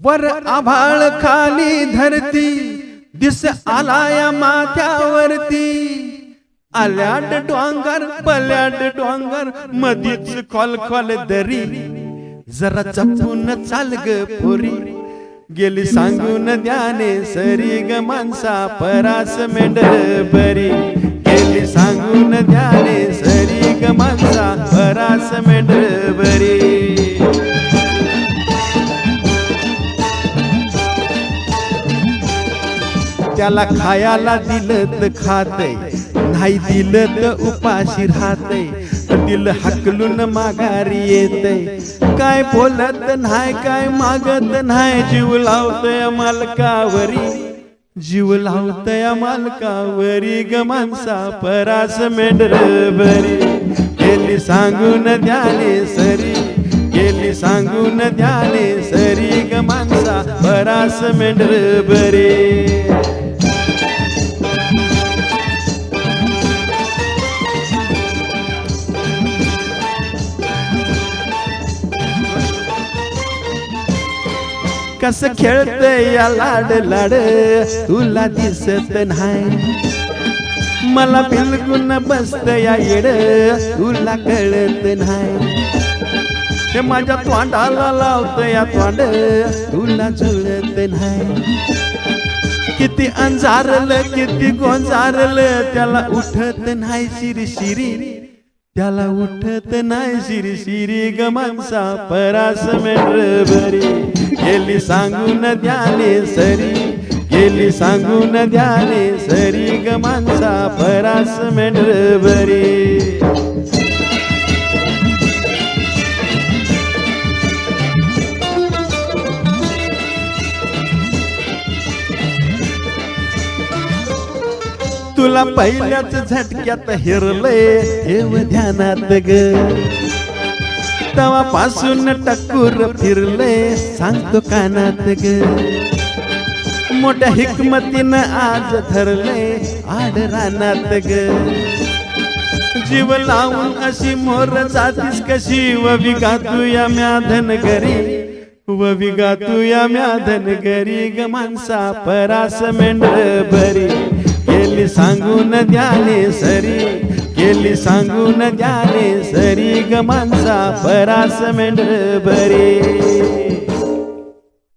वर आभाळ खाली धरती दिस आलाया माथ्यावरती. आल्याड डोंगर पल्याड डोंगर मधीच खोल खोल दरी. जरा चपून चाल ग पोरी. गेली सांगून द्याने सरी ग माणसा परास मेंढ बरी. गेली सांगून द्याने त्याला खायाला दिलं तर खातय नाही दिलं तर उपाशी राहतय दिल हकलून माघारी येतय काय बोलत नाही काय मागत नाही जीव लावतय मालकावरी. जीव लावतय मालकावरी ग माणसा परास मेंढर बरी गेली सांगून द्याले सरी. गेली सांगून द्याले सरी ग माणसा परास मेंढर बरी कस खेळतय या लाड लाड? तुला दिसत नाही. मला बिलकुल बसत या येड. तुला कळत नाही. हे माझ्या तोंडाला लावत या तोंड. तुला जुळत नाही. किती अंजारलं किती गोंजारलं त्याला उठत नाही शिरी शिरी त्याला उठत नाही शिरी शिरी ग माणसा परास मेंढर बरी गेली सांगून ध्याने सरी गेली सांगून ध्याने सरी ग माणसा परास मेंढर बरी तुला पहिल्याच झटक्यात हिरलय ठेव ध्यानात ग. तवापासून टक्कूर फिरलय सांगतो कानात ग. मोठ्या हिकमतीनं आज धरले आड रानात ग. जीव लावून अशी मोर जातीस कशी व विगा तुया या म्याधन घरी. व विगा तुया या म्याधन घरी ग माणसा परास मेंढ भरी. सांगून द्याले सरी केली सांगून द्याले सरी ग माणसा परास मेंढर बरी